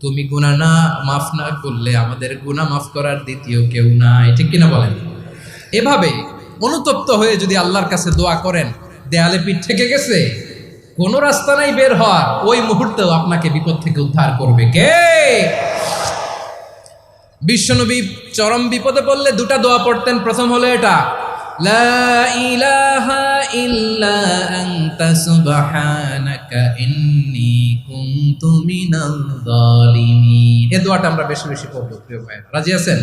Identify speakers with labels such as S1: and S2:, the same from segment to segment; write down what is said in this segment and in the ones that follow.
S1: তুমি গুনাহ না, মাফ না করলে আমাদের গুনাহ মাফ করার দ্বিতীয় কেউ নাই। ঠিক কিনা বলেন? এভাবে অনুতপ্ত হয়ে যদি আল্লাহর কাছে দোয়া করেন, দেয়ালে পিঠ থেকে গেছে, কোনো রাস্তা নাই বের হওয়ার। ওই মুহূর্তেও আপনাকে বিপদ থেকে উদ্ধার করবে। কে? বিশ্বনবী চরম বিপদে পড়লে দুটা দোয়া পড়তেন। প্রথম হলো এটা লা ইলাহা ইল্লা আনতা সুবহানাকা ইন্নী কুনতু মিনাল জালিমিন এই দোয়াটা আমরা বেশি বেশি পড়ব, প্রিয় ভাই রাজি আছেন?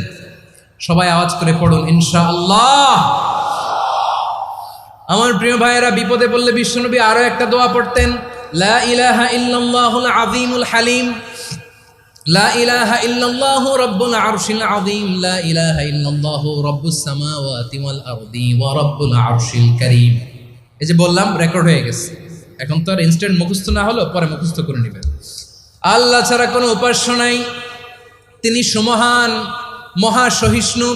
S1: সবাই আওয়াজ করে পড়ুন, ইনশাআল্লাহ। আমার প্রিয় ভাইয়েরা, বিপদে পড়লে বিশ্বনবী আরও একটা দোয়া পড়তেন, লা ইলাহা ইল্লাল্লাহুল আযীমুল হালিম। লা ইলাহা ইল্লাল্লাহু রাব্বুল আরশিল আযীম, লা ইলাহা ইল্লাল্লাহু রাব্বুস সামাওয়াতি ওয়াল আরদি ওয়া রাব্বুল আরশিল কারীম। এই যে বললাম রেকর্ড হয়ে গেছে। এখন তো আর ইনস্ট্যান্ট মুখস্থ না হলো পরে মুখস্থ করে আল্লাহ ছাড়া কোনো উপাস্য নাই। তিনি সমহান মহা সহিষ্ণু।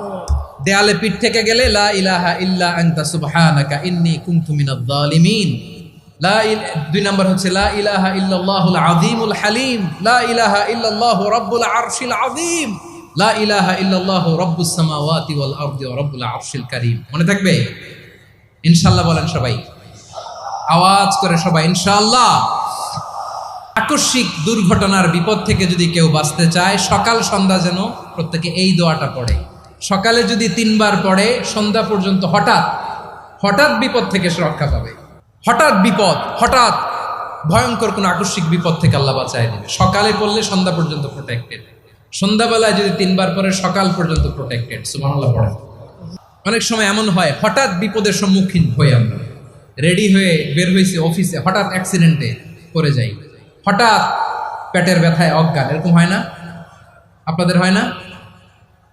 S1: দেয়ালে পিঠ থেকে গেলে, লা ইলাহা ইল্লা আনতা সুবহানাকা ইন্নী কুনতু মিনাজ জালিমিন লা দুই নম্বর হচ্ছে, লা ইলাহা ইল্লাল্লাহুল আযীমুল হালিম। লা ইলাহা ইল্লাল্লাহু রাব্বুল আরশিল আযীম। লা ইলাহা ইল্লাল্লাহু রাব্বুস সামাওয়াতি ওয়াল আরদি ওয়া রাব্বুল আরশিল কারীম। মনে থাকবে? ইনশাআল্লাহ বলেন সবাই। আওয়াজ করে সবাই, ইনশাআল্লাহ। আকস্মিক দুর্ঘটনার বিপদ থেকে যদি কেউ বাঁচতে চায়, সকাল সন্ধ্যা যেন প্রত্যেকে এই দোয়াটা পড়ে। সকালে যদি তিনবার পড়ে, সন্ধ্যা পর্যন্ত হঠাৎ হঠাৎ বিপদ থেকে সে রক্ষা পাবে। হঠাৎ বিপদ, হঠাৎ ভয়ঙ্কর কোনো আকস্মিক বিপদ থেকে আল্লাহ বাঁচায় দেবে সকালে পড়লে সন্ধ্যা পর্যন্ত প্রোটেক্টেড সন্ধ্যাবেলায় যদি তিনবার পরে সকাল পর্যন্ত প্রোটেক্টেড সুবহানাল্লাহ, পড়ে। অনেক সময় এমন হয়, হঠাৎ বিপদের সম্মুখীন হই আমরা। রেডি হয়ে বের হয়েছে অফিসে, হঠাৎ অ্যাক্সিডেন্টে পড়ে যাই। হঠাৎ পেটের ব্যথায় অজ্ঞান, এরকম হয় না? আপনাদের হয় না?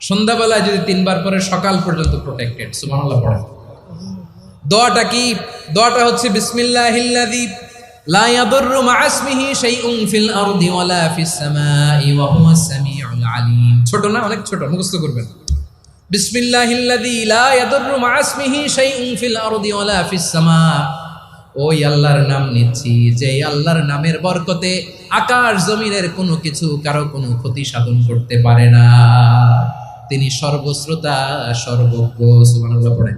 S1: সন্ধ্যাবেলায় যদি তিনবার পরে সকাল পর্যন্ত প্রোটেক্টেড সুবহানাল্লাহ পড়ে দোয়াটা কি? দোয়াটা হচ্ছে, বিসমিল্লাহিল্লাযী লা ইয়াদুররু মা ইসমিহি শাইউন ফিল আরদি ওয়ালা ফিস সামাই ওয়া হুয়াস সামিউল আলিম। ছোট না, অনেক ছোট, মুখস্থ করবেন। বিসমিল্লাহিল্লাযী লা ইয়াদুররু মা ইসমিহি শাইউন ফিল আরদি ওয়ালা ফিস সামা। ওই আল্লাহর নাম নিচ্ছি, যে আল্লাহর নামের বরকতে আকাশ জমিনের কোনো কিছু কারও কোনো ক্ষতি সাধন করতে পারে না। তিনি সর্বশ্রোতা, সর্বজ্ঞ, সুবহানাল্লাহ পড়েন।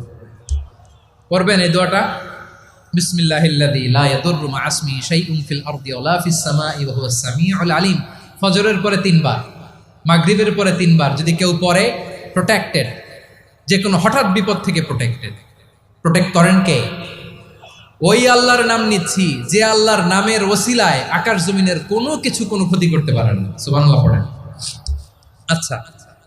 S1: পড়বেন এই দোয়াটা? বিসমিল্লাহিল্লাযী লা ইয়াদুররু মা আসমি শাইউন ফিল আরদি ওয়ালা ফিস সামাই ওয়া ফজরের পরে তিনবার, মাগরিবের পরে তিনবার যদি কেউ পড়ে প্রোটেক্টেড যে কোনো হঠাৎ বিপদ থেকে প্রোটেক্টেড প্রোটেক্ট করেন কে? ওই আল্লাহর নাম নিচ্ছি, যে আল্লাহর নামের ওসিলায় আকাশ জমিনের কোনো কিছু কোনো ক্ষতি করতে পারে না। সুবহানাল্লাহ পড়েন। আচ্ছা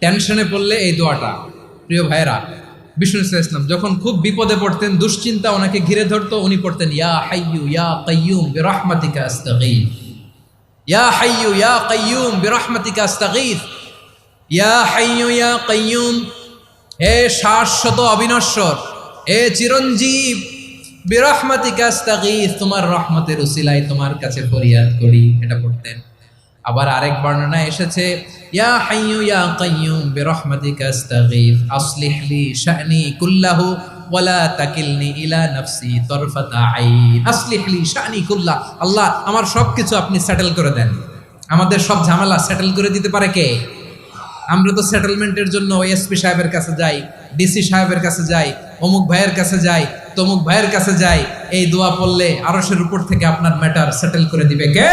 S1: টেনশনে পড়লে এই দোয়াটা, প্রিয় ভাইরা বিষ্ণু ইসলাম, যখন খুব বিপদে পড়তেন, দুশ্চিন্তা ওনাকে ঘিরে ধরতো, উনি পড়তেন, ইয়া হাইয়ু ইয়া কাইয়ুম বিরহমাতিকা আস্তাগীথ ইয়া হাইয়ু ইয়া কাইয়ুম বিরহমাতিকা আস্তাগীথ ইয়া হাইয়ু ইয়া কাইয়ুম হে শাশ্বত অবিনশ্বর, হে চিরঞ্জীব, বিরহমাতিকা আস্তাগীথ তোমার রহমতের উসিলায় তোমার কাছে ফরিয়াদ করি। এটা পড়তেন। আবার আরেক বর্ণনা এসেছে, ইয়া হাইয়ু ইয়া কাইয়ুম বিরহমাতিকা আস্তাগীথ আসলিহ লি শা'নি কুল্লাহু ওয়ালা তাকিলনি ইলা নাফসি তরফাতা আইন, আসলিহ লি শা'নি কুল্লাহ, আল্লাহ আমার সবকিছু আপনি সেটেল করে দেন। আমাদের সব ঝামেলা সেটেল করে দিতে পারে কে? আমরা তো সেটেলমেন্টের জন্য এসপি সাহেবের কাছে যাই ডিসি সাহেবের কাছে যাই, অমুক ভাইয়ের কাছে যাই, তমুক ভাইয়ের কাছে যাই, এই দোয়া পড়লে আরশের উপর থেকে আপনার ম্যাটার সেটেল করে দিবে কে?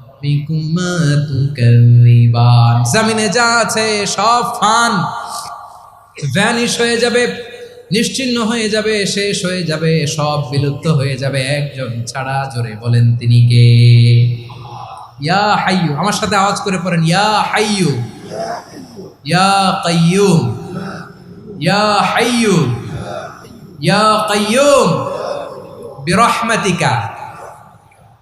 S1: জমিনে যা আছে, সব ফান। ভ্যানিশ হয়ে যাবে নিশ্চিহ্ন হয়ে যাবে, শেষ হয়ে যাবে, সব বিলুপ্ত হয়ে যাবে। একজন ছাড়া জোরে বলেন তিনি কে? ইয়া হাইয়ু, আমার সাথে আওয়াজ করে পড়েন। ইয়া হাইয়ু, ইয়া কাইয়ুম, ইয়া হাইয়ু ইয়া কাইয়ুম, বিরহমাতিকা।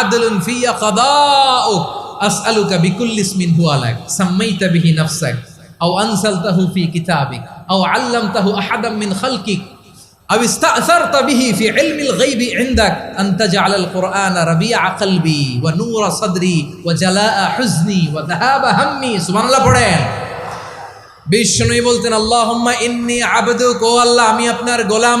S1: আদলুন ফিয়া কাদাউক আসআলুকা বিকুল্লি ইসমিন হুয়া লাক সাম্মাইতা বিহি নাফসাক আও আনসালতাহু ফি কিতাবিক আও আল্লামতাহু আহাদাম মিন খালকিক أو استأثرت به في علم الغيب عندك أن تجعل القرآن ربيع قلبي ونور صدري وجلاء حزني وذهاب همي سبحان الله পড়েন বিষ্ণুই বলতেন আল্লাহুম্মা ইন্নি আবদুক ও আল্লাহ আমি আপনার গোলাম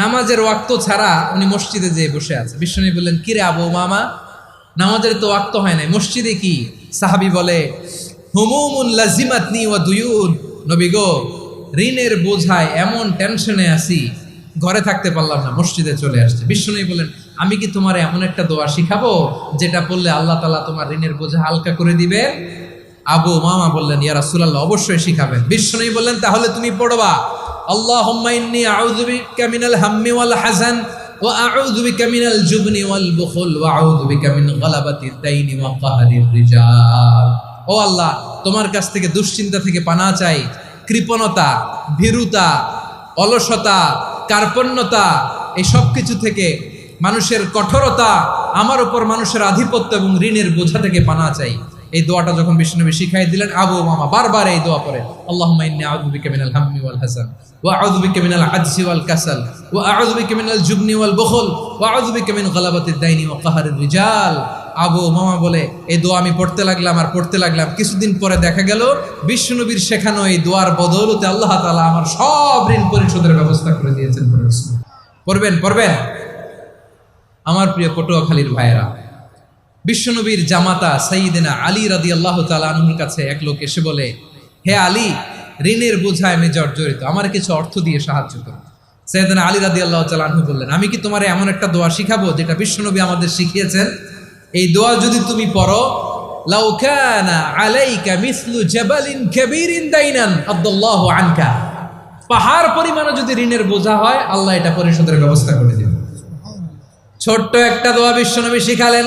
S1: নামাজের ওয়াক্ত ছাড়া উনি মসজিদে যেয়ে বসে আছে। বিষ্ণু বললেন কিরে আবু মামা নামাজের তো ওয়াক্ত হয় নাই। মসজিদে কি? সাহাবি বলে লাজিমাতনি নবী গো, ঋণের বোঝায় এমন টেনশনে আছি, ঘরে থাকতে পারলাম না, মসজিদে চলে আসছে। বিষ্ণু বলেন আমি কি তোমার এমন একটা দোয়া শিখাবো, যেটা পড়লে আল্লাহ তালা তোমার ঋণের বোঝা হালকা করে দিবে? আবু মামা বললেন, ইয়া রাসূলুল্লাহ, অবশ্যই শিখাবেন। বিষ্ণু বললেন, তাহলে তুমি পড়বা। আল্লাহুম্মা ইন্নী আউযু বিকা মিনাল হাম্মি ওয়াল হাযান ওয়া আউযু বিকা মিনাল জুবনি ওয়াল বুখল ওয়া আউযু বিকা মিন গালাবাতিদ দাইনি ওয়া ও আল্লাহ, তোমার কাছ থেকে দুশ্চিন্তা থেকে পানা চাই। কৃপণতা, ভীরুতা, অলসতা, কার্পণ্যতা, এই সব কিছু থেকে মানুষের কঠোরতা, আমার উপর মানুষের আধিপত্য এবং ঋণের বোঝা থেকে পানা চাই। এই দোয়াটা যখন বিষ্ণুনবী শিখাই দিলেন, আবু মামা বারবার এই দোয়া আউযু বিকা মিনাল হাম্মি ওয়াল হাসান ওয়াল আবু মামা বলে, এই দোয়া আমি পড়তে লাগলাম আর পড়তে লাগলাম। কিছুদিন পরে দেখা গেল বিষ্ণুনবীর শেখানো এই দোয়ার বদৌলতে আল্লাহ তাআলা আমার সব ঋণ পরিশোধের ব্যবস্থা করে দিয়েছেন পড়বেন পড়বেন? আমার প্রিয় পটুয়াখালীর ভাইয়েরা বিশ্বনবীর জামাতা সাইদিনা আলী রাদি আল্লাহ তালুর কাছে এক লোক এসে বলে, হে আলী, ঋণের বোঝায় আমি জর্জরিত আমার কিছু অর্থ দিয়ে সাহায্য করো। সৈয়দিনা আলী রাদি আল্লাহ তালু বললেন, আমি কি তোমার এমন একটা দোয়া শিখাবো যেটা বিশ্বনবী আমাদের শিখিয়েছেন? এই দোয়া যদি তুমি পড়ো পাহাড় পরিমাণে যদি ঋণের বোঝা হয়, আল্লাহ এটা পরিশোধের ব্যবস্থা করে ছোট্ট একটা দোয়া বিশ্বনবী শিখালেন।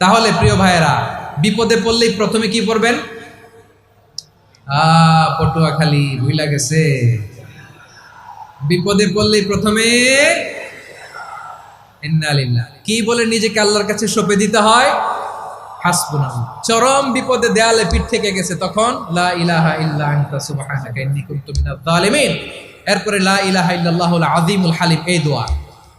S1: তাহলে প্রিয় ভাইয়েরা, বিপদে পড়লেই প্রথমে কি পড়বেন? আ পটুয়া খালি ভুইলা গেছে? বিপদে পড়লেই প্রথমে কি বলে নিজেকে আল্লাহর কাছে সঁপে দিতে হয়? চরম বিপদে দেয়ালে পিঠ থেকে গেছে তখন, লা এরপরে লা ইলাহা ইল্লাল্লাহুল আযীমুল হালিম, এই দোয়া।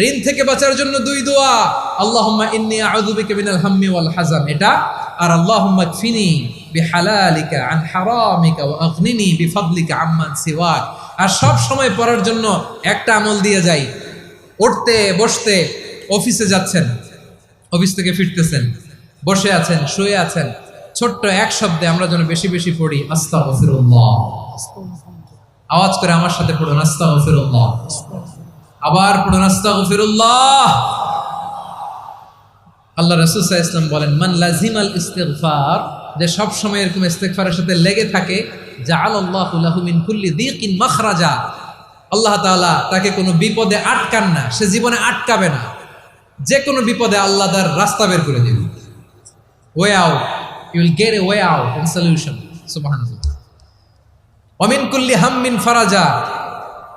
S1: ঋণ থেকে বাঁচার জন্য দুই দোয়া। আল্লাহুম্মা ইন্নী এটা। আর আল্লাহুম্মা হারামিকা আর সব সময় পড়ার জন্য একটা আমল দিয়ে যাই। উঠতে, বসতে, অফিসে যাচ্ছেন, অফিস থেকে ফিরতেছেন, বসে আছেন, শুয়ে আছেন। ছোট্ট এক শব্দে আমরা যেন বেশি বেশি পড়ি, আস্তাগফিরুল্লাহ। আওয়াজ করে আমার সাথে পড়ুন, আস্তাগফিরুল্লাহ। আবার পড়ুন, আস্তাগফিরুল্লাহ। আল্লাহ রাসূল ওয়াসাল্লাম বলেন, মান লাজিমাল ইস্তিগফার, যে সব সময় এরকম ইস্তিগফারের সাথে লেগে থাকে, জাআলাল্লাহু লাহু কুল্লি দিকিন মাখরাজা, আল্লাহ তাআলা তাকে কোনো বিপদে আটকান না, সে জীবনে আটকাবে না। যে কোনো বিপদে আল্লাহ তার রাস্তা বের করে দেবে। Way out you will get a way out solution সুবহানাল্লাহ। কুল্লি হাম্মিন ফারাজা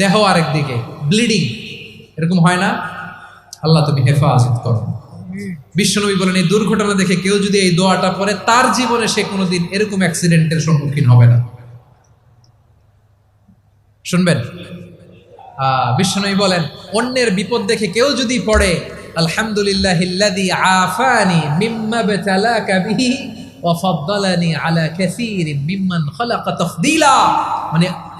S1: দেহ আরেকদিকে ব্লিডিং এরকম হয় না? আল্লাহ তুমি হেফাজত করো। বিশ্বনবী বলেন, এই দুর্ঘটনা দেখে কেউ যদি এই দোয়াটা পড়ে, তার জীবনে সে কোনোদিন এরকম অ্যাক্সিডেন্টের সম্মুখীন হবে না। শুনবেন? বিশ্বনবী বলেন, অন্যের বিপদ দেখে কেউ যদি পড়ে আলহামদুলিল্লাহ আফানি মিম্মা বতালাকা বিহি ওয়া ফাদ্দালানি আলা কাসীরিম মিম্মান খালাকা তাফদীলা। মানে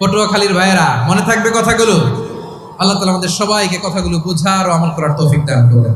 S1: পটুয়াখালীর ভাইয়েরা, মনে থাকবে কথাগুলো? আল্লাহ তালা আমাদের সবাইকে কথাগুলো বোঝার ও আমল করার তৌফিক দান করুন।